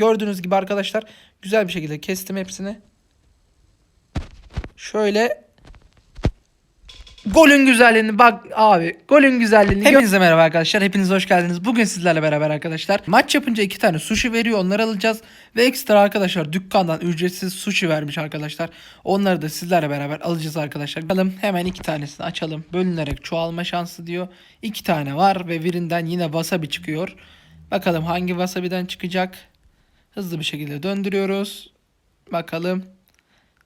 Gördüğünüz gibi arkadaşlar güzel bir şekilde kestim hepsini. Şöyle Golün güzelliğini bak abi. Golün güzelliğini. Hepinize merhaba arkadaşlar. Hepiniz hoş geldiniz. Bugün sizlerle beraber arkadaşlar. Maç yapınca iki tane sushi veriyor. Onları alacağız. Ve ekstra arkadaşlar dükkandan ücretsiz sushi vermiş arkadaşlar. Onları da sizlerle beraber alacağız arkadaşlar. Bakalım hemen iki tanesini açalım. Bölünerek çoğalma şansı diyor. İki tane var ve birinden yine wasabi çıkıyor. Bakalım hangi wasabi'den çıkacak. Hızlı bir şekilde döndürüyoruz. Bakalım.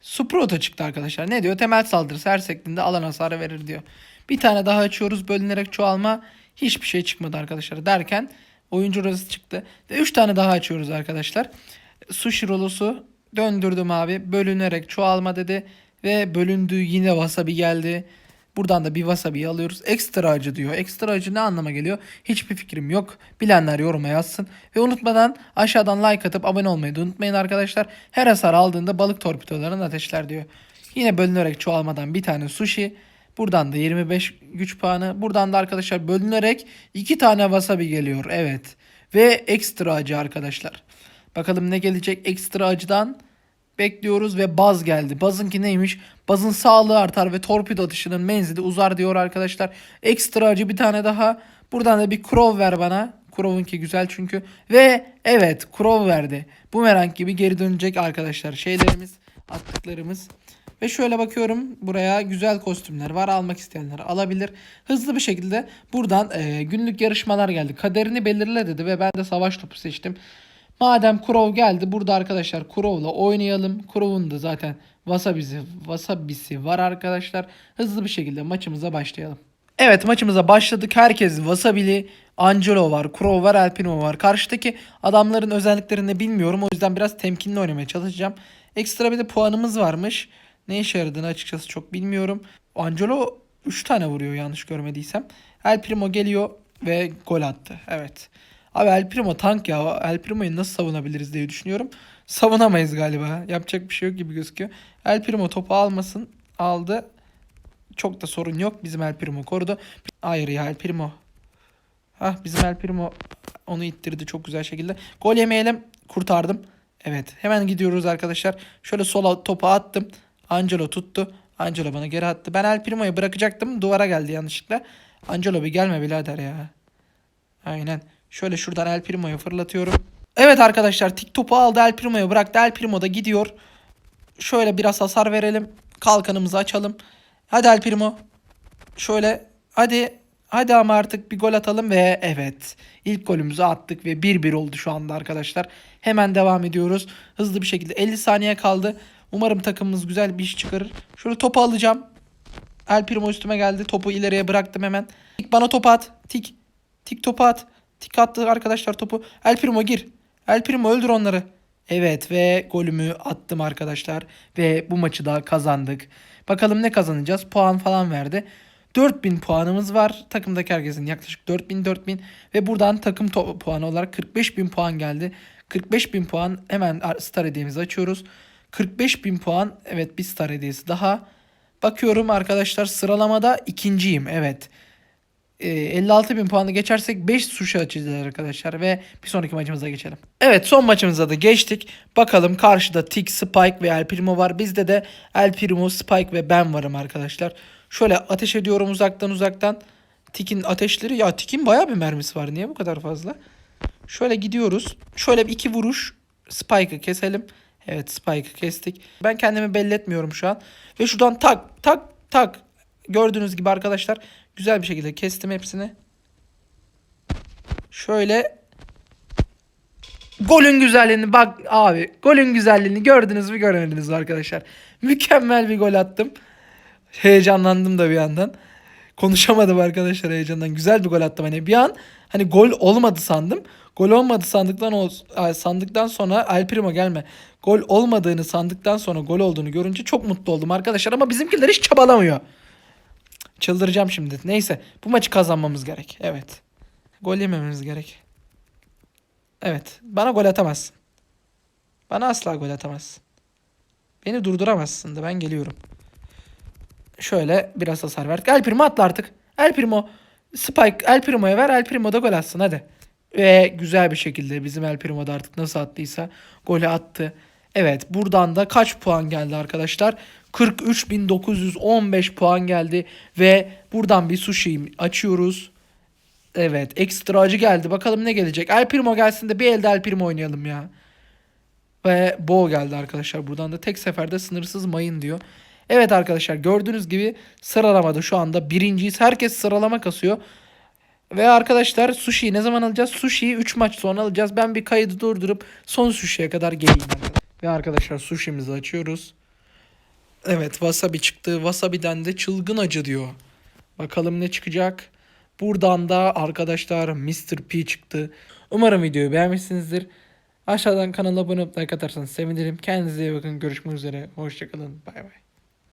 Suprota çıktı arkadaşlar. Ne diyor? Temel saldırısı her sektiğinde alan hasarı verir diyor. Bir tane daha açıyoruz. Bölünerek çoğalma. Hiçbir şey çıkmadı arkadaşlar. Derken oyuncu rozası çıktı. Ve 3 tane daha açıyoruz arkadaşlar. Sushi rolosu döndürdüm abi. Bölünerek çoğalma dedi. Ve bölündüğü yine wasabi geldi. Buradan da bir wasabi alıyoruz. Ekstra acı diyor. Ekstra acı ne anlama geliyor? Hiçbir fikrim yok. Bilenler yoruma yazsın. Ve unutmadan aşağıdan like atıp abone olmayı da unutmayın arkadaşlar. Her hasar aldığında balık torpidolarını ateşler diyor. Yine bölünerek çoğalmadan bir tane sushi. Buradan da 25 güç puanı. Buradan da arkadaşlar bölünerek iki tane wasabi geliyor. Evet. Ve ekstra acı arkadaşlar. Bakalım ne gelecek ekstra acıdan. Bekliyoruz ve baz geldi. Bazınki neymiş? Bazın sağlığı artar ve torpido atışının menzili uzar diyor arkadaşlar. Ekstra acı bir tane daha. Buradan da bir Crow ver bana. Crow'unki güzel çünkü. Ve evet Crow verdi. Bumerang gibi geri dönecek arkadaşlar. Şeylerimiz, attıklarımız. Ve şöyle bakıyorum buraya güzel kostümler var. Almak isteyenler alabilir. Hızlı bir şekilde buradan e, günlük yarışmalar geldi. Kaderini belirle dedi ve ben de savaş topu seçtim. Madem Kurov geldi burada arkadaşlar Kurov'la oynayalım. Kurov'un da zaten Wasabi'si, Wasabi'si var arkadaşlar. Hızlı bir şekilde maçımıza başlayalım. Evet maçımıza başladık. Herkes Wasabi'li. Angelo var, Kurov var, Alpino var. Karşıdaki adamların özelliklerini bilmiyorum. O yüzden biraz temkinli oynamaya çalışacağım. Ekstra bir de puanımız varmış. Ne işe yaradığını açıkçası çok bilmiyorum. Angelo 3 tane vuruyor yanlış görmediysem. El Primo geliyor ve gol attı. Evet. Abi El Primo tank ya. El Primo'yu nasıl savunabiliriz diye düşünüyorum. Savunamayız galiba. Yapacak bir şey yok gibi gözüküyor. El Primo topu almasın. Aldı. Çok da sorun yok. Bizim El Primo korudu. Hayır ya El Primo. Hah bizim El Primo onu ittirdi çok güzel şekilde. Gol yemeyelim. Kurtardım. Evet hemen gidiyoruz arkadaşlar. Şöyle sola topu attım. Angelo tuttu. Angelo bana geri attı. Ben El Primo'yu bırakacaktım. Duvara geldi yanlışlıkla. Angelo bir gelme birader ya. Aynen. Şöyle şuradan El Primo'yu fırlatıyorum. Evet arkadaşlar tik topu aldı El Primo'yu bıraktı. El Primo da gidiyor. Şöyle biraz hasar verelim. Kalkanımızı açalım. Hadi El Primo. Şöyle hadi hadi ama artık bir gol atalım ve evet ilk golümüzü attık ve 1-1 oldu şu anda arkadaşlar. Hemen devam ediyoruz. Hızlı bir şekilde 50 saniye kaldı. Umarım takımımız güzel bir iş çıkarır. Şöyle topu alacağım. El Primo üstüme geldi. Topu ileriye bıraktım hemen. Tik bana topu at. Tik. Tik topu at. Tik attı arkadaşlar topu. El Primo gir. El Primo öldür onları. Evet ve golümü attım arkadaşlar. Ve bu maçı da kazandık. Bakalım ne kazanacağız? Puan falan verdi. 4000 puanımız var. Takımdaki herkesin yaklaşık 4000 4000 ve buradan takım puanı olarak 45000 puan geldi. 45000 puan hemen star hediyemizi açıyoruz. 45000 puan evet bir star hediyesi daha. Bakıyorum arkadaşlar sıralamada ikinciyim evet. Ee, 56 bin puanı geçersek 5 sushi açacağız arkadaşlar ve bir sonraki maçımıza geçelim. Evet son maçımıza da geçtik. Bakalım karşıda Tik, Spike ve El Primo var. Bizde de El Primo, Spike ve ben varım arkadaşlar. Şöyle ateş ediyorum uzaktan uzaktan. Tik'in ateşleri ya Tik'in bayağı bir mermisi var. Niye bu kadar fazla? Şöyle gidiyoruz. Şöyle bir iki vuruş Spike'ı keselim. Evet Spike'ı kestik. Ben kendimi belli etmiyorum şu an. Ve şuradan tak tak tak. Gördüğünüz gibi arkadaşlar güzel bir şekilde kestim hepsini. Şöyle golün güzelliğini bak abi golün güzelliğini gördünüz mü görmediniz mi arkadaşlar. Mükemmel bir gol attım. Heyecanlandım da bir yandan. Konuşamadım arkadaşlar heyecandan. Güzel bir gol attım hani bir an hani gol olmadı sandım. Gol olmadı sandıktan sandıktan sonra El Primo gelme. Gol olmadığını sandıktan sonra gol olduğunu görünce çok mutlu oldum arkadaşlar ama bizimkiler hiç çabalamıyor. Çıldıracağım şimdi. Neyse bu maçı kazanmamız gerek. Evet. Gol yemememiz gerek. Evet. Bana gol atamazsın. Bana asla gol atamazsın. Beni durduramazsın da ben geliyorum. Şöyle biraz hasar verdik. El Primo atla artık. El Primo. Spike El Primo'ya ver. El Primo da gol atsın hadi. Ve güzel bir şekilde bizim El Primo da artık nasıl attıysa golü attı. Evet buradan da kaç puan geldi arkadaşlar? 43.915 puan geldi ve buradan bir sushi açıyoruz. Evet ekstra acı geldi. Bakalım ne gelecek. El Primo gelsin de bir elde El Primo oynayalım ya. Ve Bo geldi arkadaşlar. Buradan da tek seferde sınırsız mayın diyor. Evet arkadaşlar gördüğünüz gibi sıralamada şu anda birinciyiz. Herkes sıralama kasıyor. Ve arkadaşlar sushi'yi ne zaman alacağız? Sushi'yi 3 maç sonra alacağız. Ben bir kaydı durdurup son sushi'ye kadar geleyim. Ve arkadaşlar sushi'mizi açıyoruz. Evet wasabi çıktı. Wasabi'den de çılgın acı diyor. Bakalım ne çıkacak. Buradan da arkadaşlar Mr. P çıktı. Umarım videoyu beğenmişsinizdir. Aşağıdan kanala abone olup like atarsanız sevinirim. Kendinize iyi bakın. Görüşmek üzere. Hoşçakalın. Bay bay.